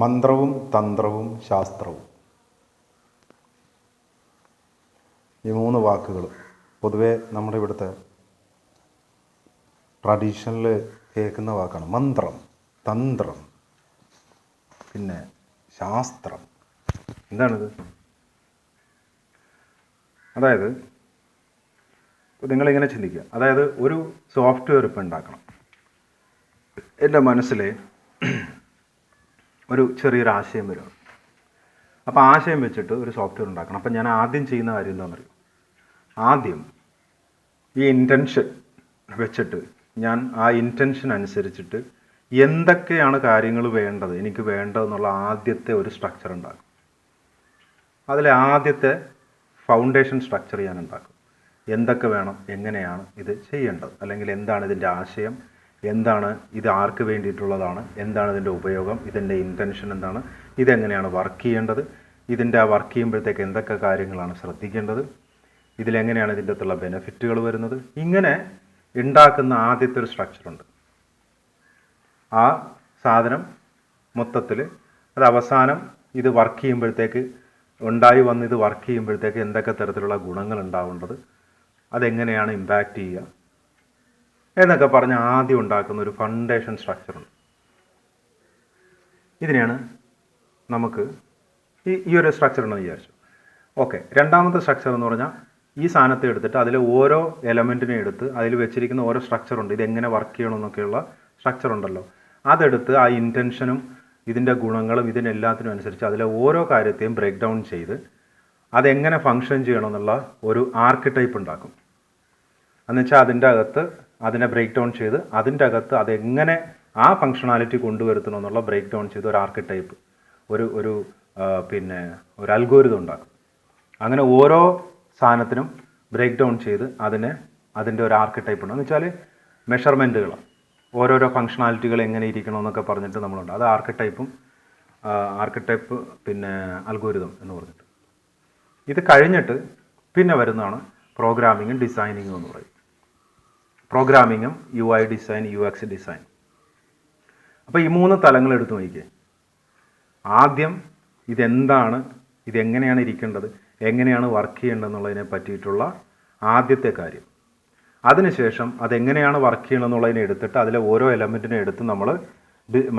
മന്ത്രവും തന്ത്രവും ശാസ്ത്രവും. ഈ മൂന്ന് വാക്കുകൾ പൊതുവെ നമ്മുടെ ഇവിടുത്തെ ട്രഡീഷണൽ കേൾക്കുന്ന വാക്കാണ്. മന്ത്രം തന്ത്രം പിന്നെ ശാസ്ത്രം. എന്താണിത്? അതായത് നിങ്ങളിങ്ങനെ ചിന്തിക്കുക. അതായത് ഒരു സോഫ്റ്റ്വെയർ ഇപ്പം ഉണ്ടാക്കണം. എന്റെ മനസ്സിൽ ഒരു ചെറിയൊരു ആശയം വരും. അപ്പോൾ ആശയം വെച്ചിട്ട് ഒരു സോഫ്റ്റ്വെയർ ഉണ്ടാക്കണം. അപ്പം ഞാൻ ആദ്യം ചെയ്യുന്ന കാര്യം എന്താണെന്നറിയോ ആദ്യം ഈ ഇന്റൻഷൻ വെച്ചിട്ട് ഞാൻ ആ ഇന്റൻഷൻ അനുസരിച്ചിട്ട് എന്തൊക്കെയാണ് കാര്യങ്ങൾ വേണ്ടത് എനിക്ക് വേണ്ടതെന്നുള്ള ആദ്യത്തെ ഒരു സ്ട്രക്ചർ ഉണ്ടാക്കും. അതിലെ ആദ്യത്തെ ഫൗണ്ടേഷൻ സ്ട്രക്ചർ ഞാൻ ഉണ്ടാക്കും. എന്തൊക്കെ വേണം എങ്ങനെയാണ് ഇത് ചെയ്യേണ്ടത് അല്ലെങ്കിൽ എന്താണ് ഇതിന്റെ ആശയം എന്താണ് ഇത് ആർക്ക് വേണ്ടിയിട്ടുള്ളതാണ്? എന്താണ് ഇതിന്റെ ഉപയോഗം? ഇതിന്റെ ഇന്റൻഷൻ എന്താണ്? ഇതെങ്ങനെയാണ് വർക്ക് ചെയ്യേണ്ടത്? ഇതിന്റെ ആ വർക്ക് ചെയ്യുമ്പോഴത്തേക്ക് എന്തൊക്കെ കാര്യങ്ങളാണ് ശ്രദ്ധിക്കേണ്ടത്? ഇതിലെങ്ങനെയാണ് ഇതിന്റെ അകത്തുള്ള ബെനിഫിറ്റുകൾ വരുന്നത്? ഇങ്ങനെ ഉണ്ടാക്കുന്ന ആദ്യത്തെ ഒരു സ്ട്രക്ചറുണ്ട് ആ സാധനം മൊത്തത്തിൽ അത് അവസാനം ഇത് വർക്ക് ചെയ്യുമ്പോഴത്തേക്ക് ഉണ്ടായി വന്ന് ഇത് വർക്ക് ചെയ്യുമ്പോഴത്തേക്ക് എന്തൊക്കെ തരത്തിലുള്ള ഗുണങ്ങൾ ഉണ്ടാവേണ്ടത്? അതെങ്ങനെയാണ് ഇമ്പാക്റ്റ് ചെയ്യുക? എന്നൊക്കെ പറഞ്ഞ് ആദ്യം ഉണ്ടാക്കുന്ന ഒരു ഫൗണ്ടേഷൻ സ്ട്രക്ചറുണ്ട് ഇതിനെയാണ് നമുക്ക് ഈ ഈ ഒരു സ്ട്രക്ചർ ഉണ്ടെന്ന് വിചാരിച്ചു ഓക്കെ രണ്ടാമത്തെ സ്ട്രക്ചർ എന്ന് പറഞ്ഞാൽ ഈ സാധനത്തെ എടുത്തിട്ട് അതിൽ ഓരോ എലമെന്റിനെ എടുത്ത് അതിൽ വെച്ചിരിക്കുന്ന ഓരോ സ്ട്രക്ചർ ഉണ്ട്. ഇതെങ്ങനെ വർക്ക് ചെയ്യണം ചെയ്യണമെന്നൊക്കെയുള്ള സ്ട്രക്ചർ ഉണ്ടല്ലോ. അതെടുത്ത് ആ ഇന്റൻഷനും ഇതിന്റെ ഗുണങ്ങളും ഇതിനെല്ലാത്തിനും അനുസരിച്ച് അതിലെ ഓരോ കാര്യത്തെയും ബ്രേക്ക് ഡൗൺ ചെയ്ത് അതെങ്ങനെ ഫങ്ഷൻ ചെയ്യണമെന്നുള്ള ഒരു ആർക്കിടൈപ്പ് ഉണ്ടാക്കും. എന്നുവെച്ചാൽ അതിന്റെ അകത്ത് അതിനെ ബ്രേക്ക് ഡൗൺ ചെയ്ത് അതിന്റെ അകത്ത് അതെങ്ങനെ ആ ഫങ്ഷണാലിറ്റി കൊണ്ടുവരുത്തണം എന്നുള്ള ബ്രേക്ക് ഡൗൺ ചെയ്ത് ഒരു ആർക്കിടൈപ്പ് ഒരു ഒരു പിന്നെ ഒരു അൽഗോരിതം ഉണ്ടാക്കും. അങ്ങനെ ഓരോ സാധനത്തിനും ബ്രേക്ക് ഡൗൺ ചെയ്ത് അതിനെ അതിന്റെ ഒരു ആർക്കിടൈപ്പ് ഉണ്ട് എന്ന് വെച്ചാൽ മെഷർമെന്റുകൾ ഓരോരോ ഫങ്ഷണാലിറ്റികൾ എങ്ങനെ ഇരിക്കണം എന്നൊക്കെ പറഞ്ഞിട്ട് നമ്മളുണ്ട്. അത് ആർക്കിടൈപ്പും ആർക്കിടൈപ്പ് പിന്നെ അൽഗോരിതം എന്ന് പറഞ്ഞിട്ട്. ഇത് കഴിഞ്ഞിട്ട് പിന്നെ വരുന്നതാണ് പ്രോഗ്രാമിങ്ങും ഡിസൈനിങ്ങും എന്ന് പറയും പ്രോഗ്രാമിങ്ങും U I design U X design. അപ്പോൾ ഈ മൂന്ന് തലങ്ങൾ എടുത്തു നോക്കിക്കേ. ആദ്യം ഇതെന്താണ് ഇതെങ്ങനെയാണ് ഇരിക്കേണ്ടത് എങ്ങനെയാണ് വർക്ക് ചെയ്യേണ്ടതെന്നുള്ളതിനെ പറ്റിയിട്ടുള്ള ആദ്യത്തെ കാര്യം. അതിനുശേഷം അതെങ്ങനെയാണ് വർക്ക് ചെയ്യണമെന്നുള്ളതിനെ എടുത്തിട്ട് അതിലെ ഓരോ എലമെന്റിനെ എടുത്ത് നമ്മൾ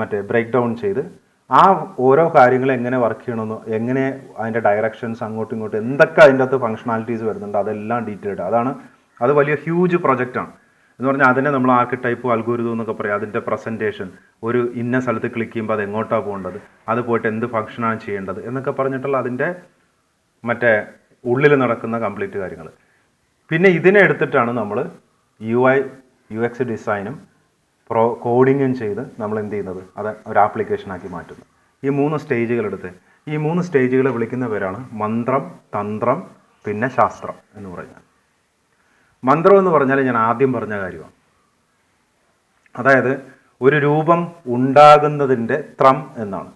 മറ്റേ ബ്രേക്ക് ഡൗൺ ചെയ്ത് ആ ഓരോ കാര്യങ്ങൾ എങ്ങനെ വർക്ക് ചെയ്യണമെന്ന് എങ്ങനെ അതിന്റെ ഡയറക്ഷൻസ് അങ്ങോട്ടും ഇങ്ങോട്ടും എന്തൊക്കെ അതിന്റെ അകത്ത് ഫങ്ഷണാലിറ്റീസ് വരുന്നുണ്ട് അതെല്ലാം ഡീറ്റെയിൽഡ് അതാണ് അത് വലിയ ഹ്യൂജ് പ്രൊജക്റ്റാണ് എന്ന് പറഞ്ഞാൽ അതിനെ നമ്മൾ ആർക്കിടൈപ്പ് അൽഗോരിതം എന്നൊക്കെ പറയും. അതിന്റെ പ്രസന്റേഷൻ ഒരു ഇന്ന സ്ഥലത്ത് ക്ലിക്ക് ചെയ്യുമ്പോൾ അത് എങ്ങോട്ടാണ് പോകേണ്ടത്? അത് പോയിട്ട് എന്ത് ഫങ്ഷനാണ് ചെയ്യേണ്ടത്? എന്നൊക്കെ പറഞ്ഞിട്ടുള്ള അതിന്റെ മറ്റേ ഉള്ളിൽ നടക്കുന്ന കംപ്ലീറ്റ് കാര്യങ്ങൾ പിന്നെ ഇതിനെ എടുത്തിട്ടാണ് നമ്മൾ യു ഐ യു എക്സ് ഡിസൈനും പ്രോ കോഡിങ്ങും ചെയ്ത് നമ്മൾ എന്ത് ചെയ്യുന്നത്? അത് ഒരു ആപ്ലിക്കേഷനാക്കി മാറ്റുന്നത്. ഈ മൂന്ന് സ്റ്റേജുകൾ എടുത്ത്. ഈ മൂന്ന് സ്റ്റേജുകളെ വിളിക്കുന്ന പേരാണ് മന്ത്രം തന്ത്രം പിന്നെ ശാസ്ത്രം എന്ന് പറഞ്ഞാൽ മന്ത്രം എന്ന് പറഞ്ഞാൽ ഞാൻ ആദ്യം പറഞ്ഞ കാര്യമാണ്. അതായത് ഒരു രൂപം ഉണ്ടാകുന്നതിന്റെ ത്രം എന്നാണ്.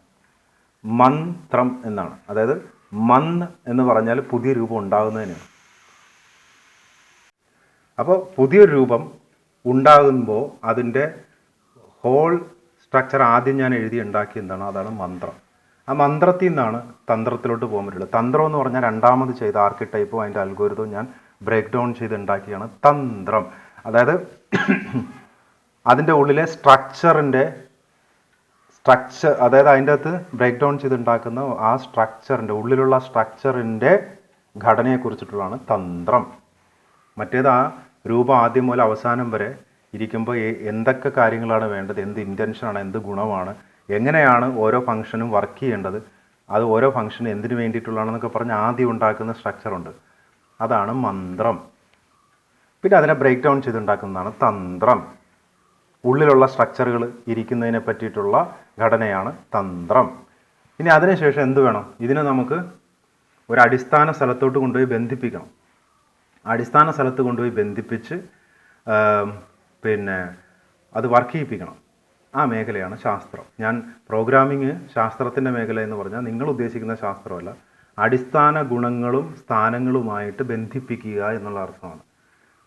മന്ത്രം എന്നാണ്. അതായത് മന്ന് എന്ന് പറഞ്ഞാൽ പുതിയ രൂപം ഉണ്ടാകുന്നതിനാണ്. അപ്പോൾ പുതിയൊരു രൂപം ഉണ്ടാകുമ്പോൾ അതിന്റെ ഹോൾ സ്ട്രക്ചർ ആദ്യം ഞാൻ എഴുതി ഉണ്ടാക്കി എന്താണ്? അതാണ് മന്ത്രം. ആ മന്ത്രത്തിൽ നിന്നാണ് തന്ത്രത്തിലോട്ട് പോകാൻ പറ്റുള്ളൂ. തന്ത്രം എന്ന് പറഞ്ഞാൽ രണ്ടാമത് ചെയ്ത ആർക്കിടൈപ്പും അതിന്റെ അൽഗോരിതവും ഞാൻ ബ്രേക്ക് ഡൗൺ ചെയ്ത് ഉണ്ടാക്കിയാണ് തന്ത്രം. അതായത് അതിന്റെ ഉള്ളിലെ സ്ട്രക്ചറിന്റെ സ്ട്രക്ചർ അതായത് അതിന്റെ അകത്ത് ബ്രേക്ക് ഡൗൺ ചെയ്ത് ഉണ്ടാക്കുന്ന ആ സ്ട്രക്ചറിന്റെ ഉള്ളിലുള്ള സ്ട്രക്ചറിന്റെ ഘടനയെക്കുറിച്ചിട്ടുള്ളതാണ് തന്ത്രം. മറ്റേത് ആ രൂപം ആദ്യം മുതൽ അവസാനം വരെ ഇരിക്കുമ്പോൾ എന്തൊക്കെ കാര്യങ്ങളാണ് വേണ്ടത് എന്ത് ഇന്റൻഷനാണ് എന്ത് ഗുണമാണ് എങ്ങനെയാണ് ഓരോ ഫംഗ്ഷനും വർക്ക് ചെയ്യേണ്ടത് അത് ഓരോ ഫംഗ്ഷനും എന്തിനു വേണ്ടിയിട്ടുള്ളതാണെന്നൊക്കെ പറഞ്ഞ് ആദ്യം ഉണ്ടാക്കുന്ന സ്ട്രക്ചറുണ്ട് അതാണ് മന്ത്രം. പിന്നെ അതിനെ ബ്രേക്ക് ഡൗൺ ചെയ്തുണ്ടാക്കുന്നതാണ് തന്ത്രം. ഉള്ളിലുള്ള സ്ട്രക്ചറുകൾ ഇരിക്കുന്നതിനെ പറ്റിയിട്ടുള്ള ഘടനയാണ് തന്ത്രം. ഇനി അതിനുശേഷം എന്ത് വേണം? ഇതിനെ നമുക്ക് ഒരു അടിസ്ഥാന സ്ഥലത്തോട്ട് കൊണ്ടുപോയി ബന്ധിപ്പിക്കണം. അടിസ്ഥാന സ്ഥലത്ത് കൊണ്ടുപോയി ബന്ധിപ്പിച്ച് പിന്നെ അത് വർക്ക് ചെയ്യിപ്പിക്കണം. ആ മേഖലയാണ് ശാസ്ത്രം. ഞാൻ പ്രോഗ്രാമിങ് ശാസ്ത്രത്തിന്റെ മേഖല എന്ന് പറഞ്ഞാൽ നിങ്ങൾ ഉദ്ദേശിക്കുന്ന ശാസ്ത്രമല്ല. അടിസ്ഥാന ഗുണങ്ങളും സ്ഥാനങ്ങളുമായിട്ട് ബന്ധിപ്പിക്കുക എന്നുള്ള അർത്ഥമാണ്.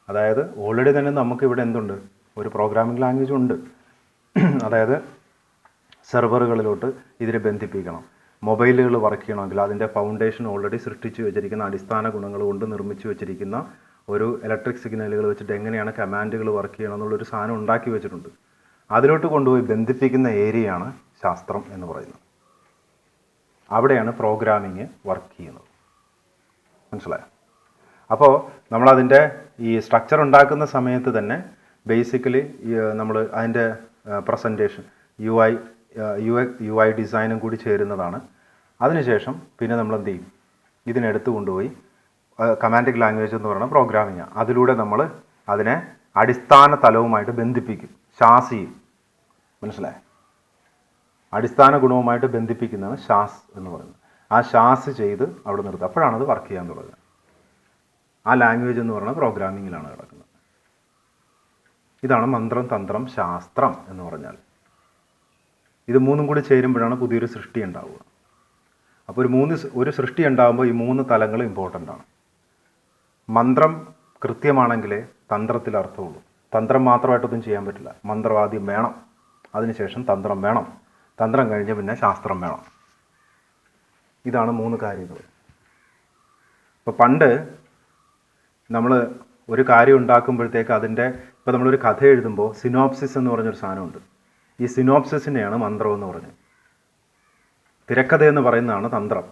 അതായത് ഓൾറെഡി തന്നെ നമുക്ക് ഇവിടെ എന്തുണ്ട്? ഒരു പ്രോഗ്രാമിംഗ് ലാംഗ്വേജ് ഉണ്ട്. അതായത് സെർവറുകളിലോട്ട് ഇതിനെ ബന്ധിപ്പിക്കണം. മൊബൈലുകൾ വർക്ക് ചെയ്യണമെങ്കിൽ അതിന്റെ ഫൗണ്ടേഷൻ ഓൾറെഡി സൃഷ്ടിച്ചു വെച്ചിരിക്കുന്ന അടിസ്ഥാന ഗുണങ്ങൾ കൊണ്ട് നിർമ്മിച്ചു വെച്ചിരിക്കുന്ന ഒരു ഇലക്ട്രിക് സിഗ്നലുകൾ വെച്ചിട്ട് എങ്ങനെയാണ് കമാൻഡുകൾ വർക്ക് ചെയ്യണം എന്നുള്ളൊരു സാധനം ഉണ്ടാക്കി വെച്ചിട്ടുണ്ട്. അതിലോട്ട് കൊണ്ടുപോയി ബന്ധിപ്പിക്കുന്ന ഏരിയയാണ് ശാസ്ത്രം എന്ന് പറയുന്നത്. അവിടെയാണ് പ്രോഗ്രാമിങ് വർക്ക് ചെയ്യുന്നത്. മനസ്സിലായോ? അപ്പോൾ നമ്മളതിന്റെ ഈ സ്ട്രക്ചർ ഉണ്ടാക്കുന്ന സമയത്ത് തന്നെ ബേസിക്കലി നമ്മൾ അതിന്റെ presentation U I U I U I ഡിസൈനും കൂടി ചേരുന്നതാണ്. അതിനുശേഷം പിന്നെ നമ്മൾ എന്ത് ചെയ്യും? ഇതിനെടുത്ത് കൊണ്ടുപോയി കമാൻഡിക് ലാംഗ്വേജ് എന്ന് പറയുന്ന പ്രോഗ്രാമിങ് അതിലൂടെ നമ്മൾ അതിനെ അടിസ്ഥാന തലവുമായിട്ട് ബന്ധിപ്പിക്കും ശാസിയും മനസ്സിലായോ? അടിസ്ഥാന ഗുണവുമായിട്ട് ബന്ധിപ്പിക്കുന്നതാണ് ഷാസ് എന്ന് പറയുന്നത്. ആ ഷാസ് ചെയ്ത് അവിടെ നിർത്തുക. അപ്പോഴാണ് അത് വർക്ക് ചെയ്യാൻ തുടങ്ങുക ആ ലാംഗ്വേജ് എന്ന് പറയുന്നത് പ്രോഗ്രാമിങ്ങിലാണ് കിടക്കുന്നത്. ഇതാണ് മന്ത്രം തന്ത്രം ശാസ്ത്രം എന്ന് പറഞ്ഞാൽ. ഇത് മൂന്നും കൂടി ചേരുമ്പോഴാണ് പുതിയൊരു സൃഷ്ടി ഉണ്ടാവുക. അപ്പോൾ ഒരു മൂന്ന് ഒരു സൃഷ്ടി ഉണ്ടാകുമ്പോൾ ഈ മൂന്ന് തലങ്ങൾ ഇമ്പോർട്ടന്റ് ആണ്. മന്ത്രം കൃത്യമാണെങ്കിലേ തന്ത്രത്തിൽ അർത്ഥമുള്ളൂ. തന്ത്രം മാത്രമായിട്ടൊന്നും ചെയ്യാൻ പറ്റില്ല. മന്ത്രം ആദ്യം വേണം. അതിനുശേഷം തന്ത്രം വേണം. തന്ത്രം കഴിഞ്ഞ് പിന്നെ ശാസ്ത്രം വേണം. ഇതാണ് മൂന്ന് കാര്യങ്ങൾ. ഇപ്പോൾ പണ്ട് നമ്മൾ ഒരു കാര്യം ഉണ്ടാക്കുമ്പോഴത്തേക്ക് അതിന്റെ ഇപ്പോൾ നമ്മളൊരു കഥ എഴുതുമ്പോൾ സിനോപ്സിസ് എന്ന് പറഞ്ഞൊരു സാധനമുണ്ട്. ഈ സിനോപ്സിസിനെയാണ് മന്ത്രം എന്ന് പറഞ്ഞത്. തിരക്കഥ എന്ന് പറയുന്നതാണ് തന്ത്രം.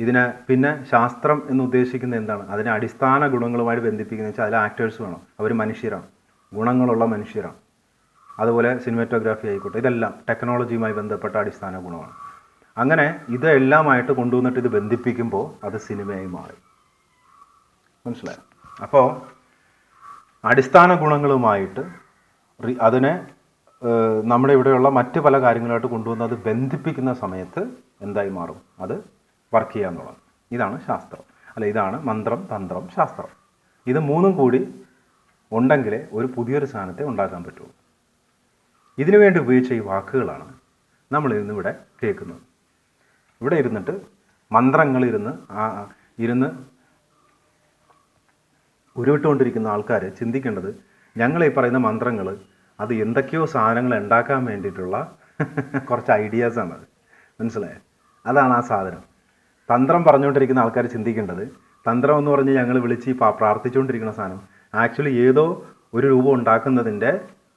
ഇതിന് പിന്നെ ശാസ്ത്രം എന്ന് ഉദ്ദേശിക്കുന്നത് എന്താണ്? അതിനെ അടിസ്ഥാന ഗുണങ്ങളുമായി ബന്ധിപ്പിക്കുന്നത് വെച്ചാൽ അതിൽ ആക്ടേഴ്സ് വേണം. അവർ മനുഷ്യരാണ്. ഗുണങ്ങളുള്ള മനുഷ്യരാണ്. അതുപോലെ സിനിമാറ്റോഗ്രാഫി ആയിക്കോട്ടെ ഇതെല്ലാം ടെക്നോളജിയുമായി ബന്ധപ്പെട്ട അടിസ്ഥാന ഗുണമാണ്. അങ്ങനെ ഇതെല്ലാമായിട്ട് കൊണ്ടുവന്നിട്ട് ഇത് ബന്ധിപ്പിക്കുമ്പോൾ അത് സിനിമയായി മാറി. മനസ്സിലായോ? അപ്പോൾ അടിസ്ഥാന ഗുണങ്ങളുമായിട്ട് അതിനെ നമ്മുടെ ഇവിടെയുള്ള മറ്റ് പല കാര്യങ്ങളായിട്ട് കൊണ്ടുവന്ന് അത് ബന്ധിപ്പിക്കുന്ന സമയത്ത് എന്തായി മാറും? അത് വർക്ക് ചെയ്യുക എന്നുള്ളത് ഇതാണ് ശാസ്ത്രം. അല്ല ഇതാണ് മന്ത്രം തന്ത്രം ശാസ്ത്രം. ഇത് മൂന്നും കൂടി ഉണ്ടെങ്കിലേ ഒരു പുതിയൊരു സാധനത്തെ ഉണ്ടാക്കാൻ പറ്റുള്ളൂ. ഇതിനു വേണ്ടി ഉപയോഗിച്ച ഈ വാക്കുകളാണ് നമ്മൾ ഇന്നിവിടെ കേൾക്കുന്നത്. ഇവിടെ ഇരുന്നിട്ട് മന്ത്രങ്ങളിരുന്ന് ആ, ഇരുന്ന് ഉരുവിട്ടുകൊണ്ടിരിക്കുന്ന ആൾക്കാർ ചിന്തിക്കേണ്ടത് ഞങ്ങൾ ഈ പറയുന്ന മന്ത്രങ്ങൾ അത് എന്തൊക്കെയോ സാധനങ്ങൾ ഉണ്ടാക്കാൻ വേണ്ടിയിട്ടുള്ള കുറച്ച് ഐഡിയാസാണ് അത്. മനസ്സിലായേ? അതാണ് ആ സാധനം. തന്ത്രം പറഞ്ഞുകൊണ്ടിരിക്കുന്ന ആൾക്കാർ ചിന്തിക്കേണ്ടത് തന്ത്രം എന്ന് പറഞ്ഞ് ഞങ്ങൾ വിളിച്ച് പ്രാർത്ഥിച്ചുകൊണ്ടിരിക്കുന്ന സാധനം ആക്ച്വലി ഏതോ ഒരു രൂപം ഉണ്ടാക്കുന്നതിന്റെ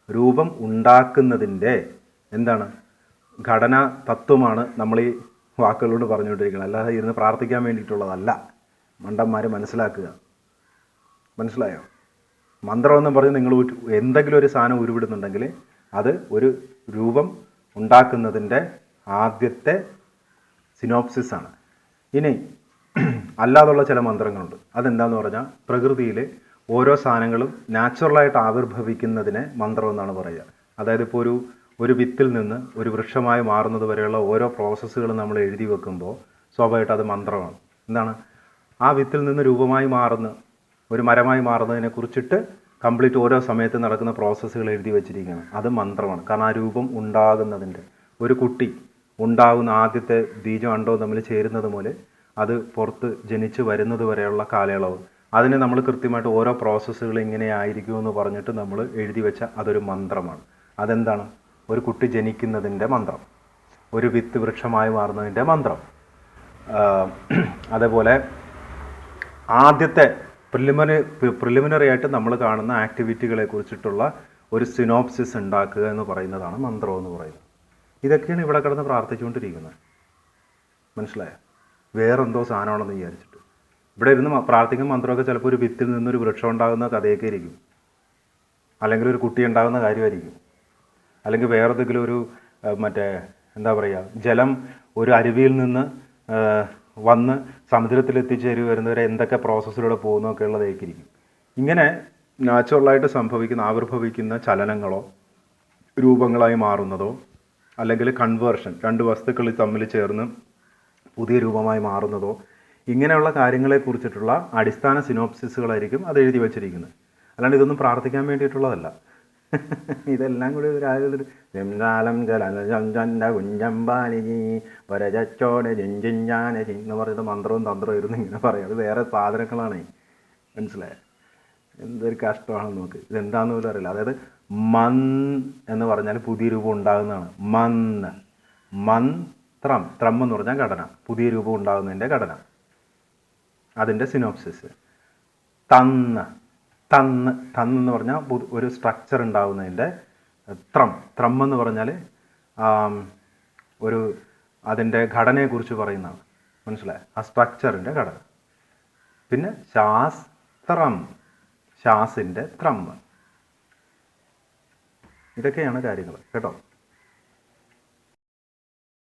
രൂപം ഉണ്ടാക്കുന്നതിന്റെ എന്താണ് ഘടന തത്വമാണ് നമ്മൾ ഈ വാക്കുകളോട് പറഞ്ഞുകൊണ്ടിരിക്കുന്നത്. അല്ലാതെ ഇരുന്ന് പ്രാർത്ഥിക്കാൻ വേണ്ടിയിട്ടുള്ളതല്ല. മണ്ടന്മാർ മനസ്സിലാക്കുക. മനസ്സിലായോ? മന്ത്രമെന്ന് പറഞ്ഞ് നിങ്ങൾ എന്തെങ്കിലും ഒരു സാധനം ഉരുവിടുന്നുണ്ടെങ്കിൽ അത് ഒരു രൂപം ഉണ്ടാക്കുന്നതിന്റെ ആദ്യത്തെ സിനോപ്സിസ് ആണ്. ഇനി അല്ലാതുള്ള ചില മന്ത്രങ്ങളുണ്ട്. അതെന്താന്ന് പറഞ്ഞാൽ പ്രകൃതിയിൽ ഓരോ സാധനങ്ങളും നാച്ചുറലായിട്ട് ആവിർഭവിക്കുന്നതിനെ മന്ത്രം എന്നാണ് പറയുക. അതായത് ഇപ്പോൾ ഒരു ഒരു വിത്തിൽ നിന്ന് ഒരു വൃക്ഷമായി മാറുന്നത് വരെയുള്ള ഓരോ പ്രോസസ്സുകളും നമ്മൾ എഴുതി വെക്കുമ്പോൾ സ്വാഭാവികമായിട്ട് അത് മന്ത്രമാണ്. എന്താണ്? ആ വിത്തിൽ നിന്ന് രൂപമായി മാറുന്ന ഒരു മരമായി മാറുന്നതിനെ കുറിച്ചിട്ട് കംപ്ലീറ്റ് ഓരോ സമയത്ത് നടക്കുന്ന പ്രോസസ്സുകൾ എഴുതി വെച്ചിരിക്കുകയാണ്. അത് മന്ത്രമാണ്. കാരണം ആ രൂപം ഉണ്ടാകുന്നതിന്റെ ഒരു കുട്ടി ഉണ്ടാകുന്ന ആദ്യത്തെ ബീജം അണ്ടോ തമ്മിൽ ചേരുന്നത് പോലെ അത് പുറത്ത് ജനിച്ച് വരുന്നത് വരെയുള്ള കാലയളവ്. അതിന് നമ്മൾ കൃത്യമായിട്ട് ഓരോ പ്രോസസ്സുകൾ ഇങ്ങനെ ആയിരിക്കും എന്ന് പറഞ്ഞിട്ട് നമ്മൾ എഴുതി വെച്ച അതൊരു മന്ത്രമാണ്. അതെന്താണ്? ഒരു കുട്ടി ജനിക്കുന്നതിന്റെ മന്ത്രം. ഒരു വിത്ത് വൃക്ഷമായി മാറുന്നതിന്റെ മന്ത്രം. അതേപോലെ ആദ്യത്തെ പ്രിലിമിനറി പ്രിലിമിനറി ആയിട്ട് നമ്മൾ കാണുന്ന ആക്ടിവിറ്റികളെ കുറിച്ചിട്ടുള്ള ഒരു സിനോപ്സിസ് ഉണ്ടാക്കുക എന്ന് പറയുന്നതാണ് മന്ത്രം എന്ന് പറയുന്നത്. ഇതൊക്കെയാണ് ഇവിടെ കിടന്ന് പ്രാർത്ഥിച്ചുകൊണ്ടിരിക്കുന്നത്. മനസ്സിലായോ? വേറെന്തോ സാധനമാണെന്ന് വിചാരിച്ചിട്ട്. ഇവിടെ ഇരുന്ന് പ്രാർത്ഥിക്കുന്ന മന്ത്രമൊക്കെ ചിലപ്പോൾ ഒരു വിത്തിൽ നിന്നൊരു വൃക്ഷം ഉണ്ടാകുന്ന കഥയൊക്കെ ഇരിക്കും അല്ലെങ്കിൽ ഒരു കുട്ടി ഉണ്ടാകുന്ന കാര്യമായിരിക്കും. അല്ലെങ്കിൽ വേറെ എന്തെങ്കിലും ഒരു മറ്റേ എന്താ പറയുക ജലം ഒരു അരുവിയിൽ നിന്ന് വന്ന് സമുദ്രത്തിൽ എത്തിച്ചേരി വരുന്നവരെ എന്തൊക്കെ പ്രോസസ്സിലൂടെ പോകുന്നൊക്കെ ഉള്ളതായിരിക്കും ഇങ്ങനെ നാച്ചുറലായിട്ട് സംഭവിക്കുന്ന ആവിർഭവിക്കുന്ന ചലനങ്ങളോ രൂപങ്ങളായി മാറുന്നതോ അല്ലെങ്കിൽ കൺവേർഷൻ രണ്ട് വസ്തുക്കൾ തമ്മിൽ ചേർന്ന് പുതിയ രൂപമായി മാറുന്നതോ ഇങ്ങനെയുള്ള കാര്യങ്ങളെ കുറിച്ചിട്ടുള്ള അടിസ്ഥാന സിനോപ്സിസുകളായിരിക്കും അത് എഴുതി വെച്ചിരിക്കുന്നത്. അല്ലാണ്ട് ഇതൊന്നും പ്രാർത്ഥിക്കാൻ വേണ്ടിയിട്ടുള്ളതല്ല. ഇതെല്ലാം കൂടി ഒരു ജഞ്ചിഞ്ചാനരി എന്ന് പറയുന്ന മന്ത്രവും തന്ത്രവും ഇരുന്ന് ഇങ്ങനെ പറയും. അത് വേറെ സാധനങ്ങളാണ്. മനസ്സിലായോ? എന്തൊരു കഷ്ടമാണെന്ന് നോക്ക്. ഇതെന്താന്ന് പോലും അറിയില്ല. അതായത് മൻ എന്ന് പറഞ്ഞാൽ പുതിയ രൂപം ഉണ്ടാകുന്നതാണ്. മന്ന്. മന്ത്രം. ത്രം എന്ന് പറഞ്ഞാൽ ഘടന. പുതിയ രൂപം ഉണ്ടാകുന്നതിന്റെ ഘടന. അതിന്റെ സിനോപ്സിസ് തന്ന് തന്ന് തന്ന് എന്ന് പറഞ്ഞാൽ ഒരു സ്ട്രക്ചർ ഉണ്ടാകുന്നതിന്റെ ത്രം. ത്രം എന്ന് പറഞ്ഞാൽ ഒരു അതിന്റെ ഘടനയെക്കുറിച്ച് പറയുന്നതാണ്. മനസ്സിലായി? ആ സ്ട്രക്ചറിന്റെ ഘടന. പിന്നെ ശാസ്ത്രം. ശാസിന്റെ ത്രം. ഇതൊക്കെയാണ് കാര്യങ്ങൾ കേട്ടോ?